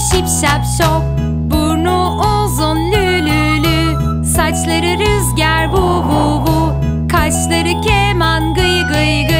şip şap şop. Burnu uzun lülülü. Saçları rüzgar bu bu bu Kaşları keman gıy gıy gıy.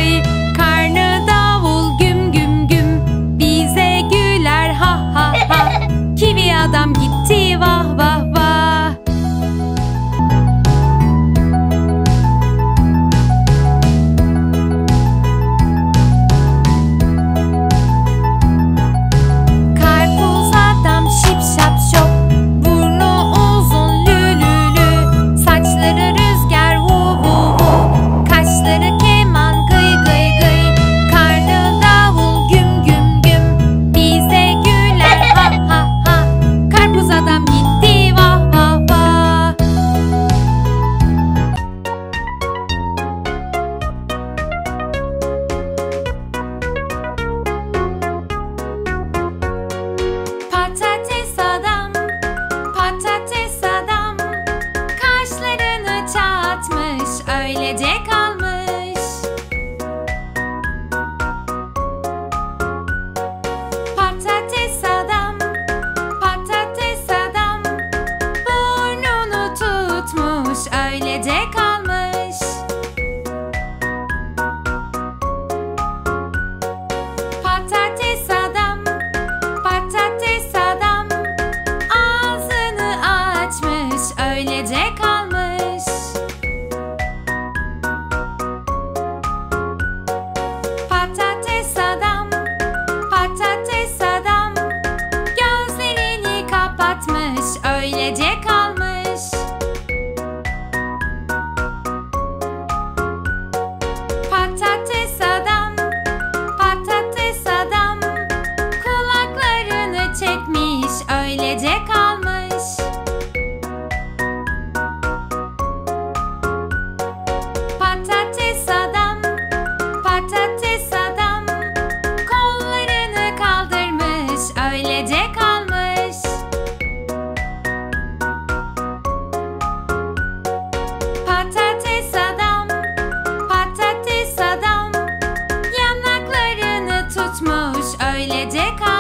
tutmuş öylece kal.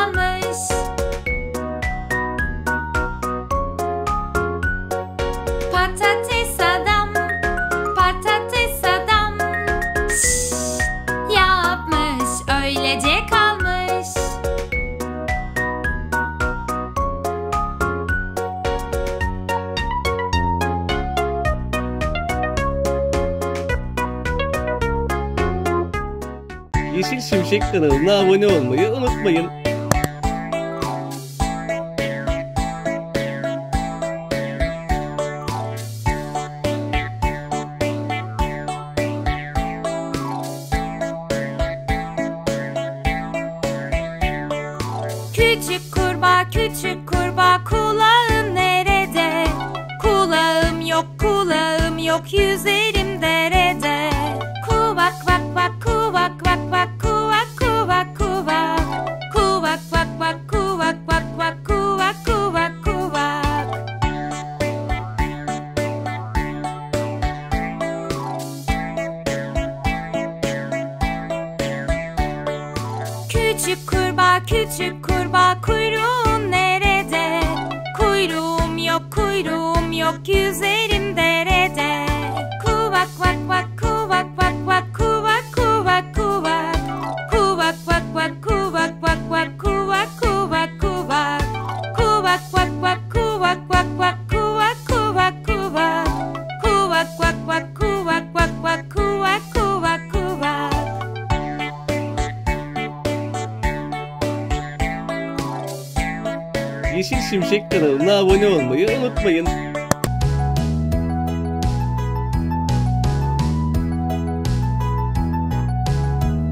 Yeşil Şimşek kanalına abone olmayı unutmayın. Küçük kurbağa, küçük kurbağa kulağın nerede? Kulağım yok, kulağım yok, yüzerim derede. Ku bak bak bak, ku. Şimşek kanalına abone olmayı unutmayın.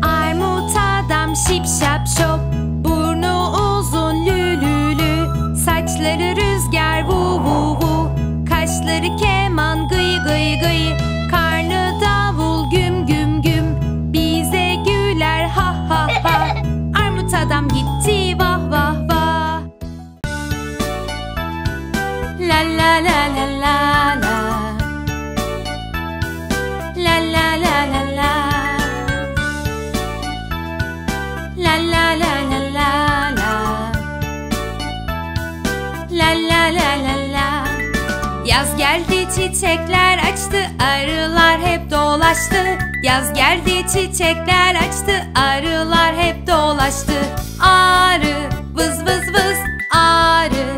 Armut adam şipşap şop Burnu uzun lülülü Saçları rüzgar vu vu vu Kaşları keman gıy gıy gıy la la la la. Yaz geldi çiçekler açtı arılar hep dolaştı. Yaz geldi çiçekler açtı arılar hep dolaştı. Arı vız vız vız arı.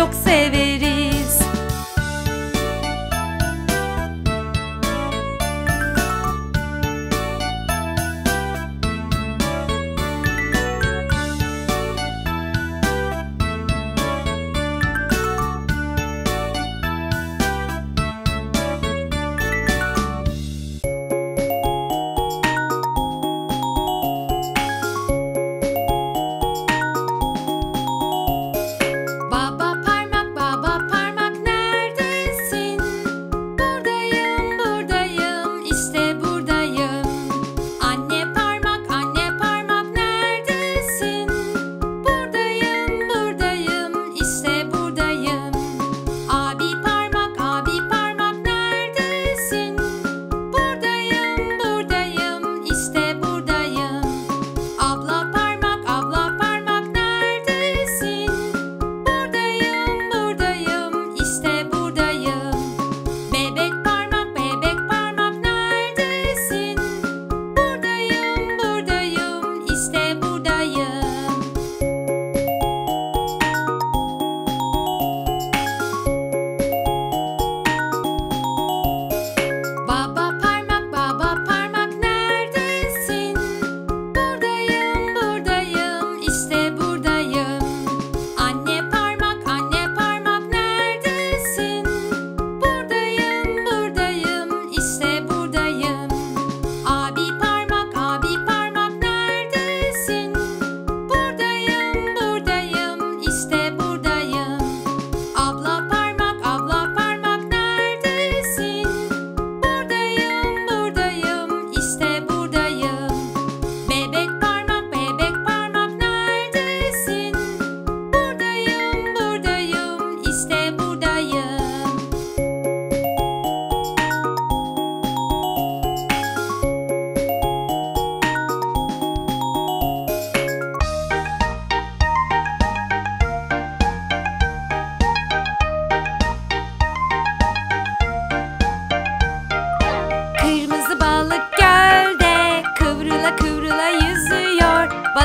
çok severiz.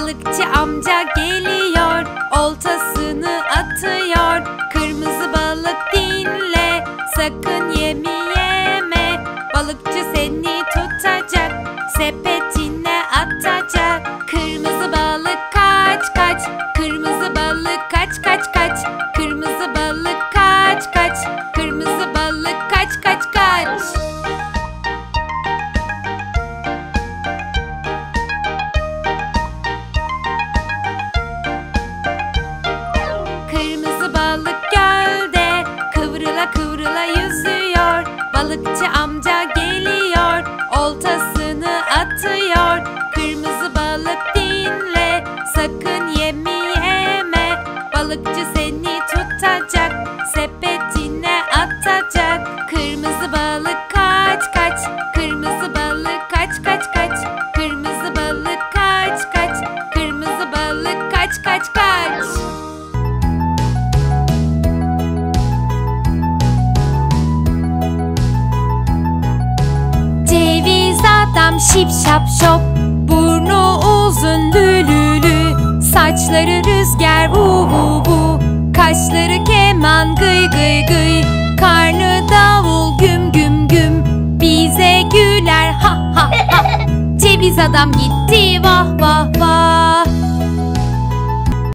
Balıkçı amca geliyor, Balıkçı amca geliyor, oltasını atıyor. Kırmızı balık dinle, sakın yemi yeme. Balıkçı seni tutacak, sepetine atacak. Kırmızı balık Şip şap şop Burnu uzun lülülü Saçları rüzgar uvu bu Kaşları keman gıy gıy gıy Karnı davul güm güm güm Bize güler ha ha ha. Ceviz adam gitti vah vah vah.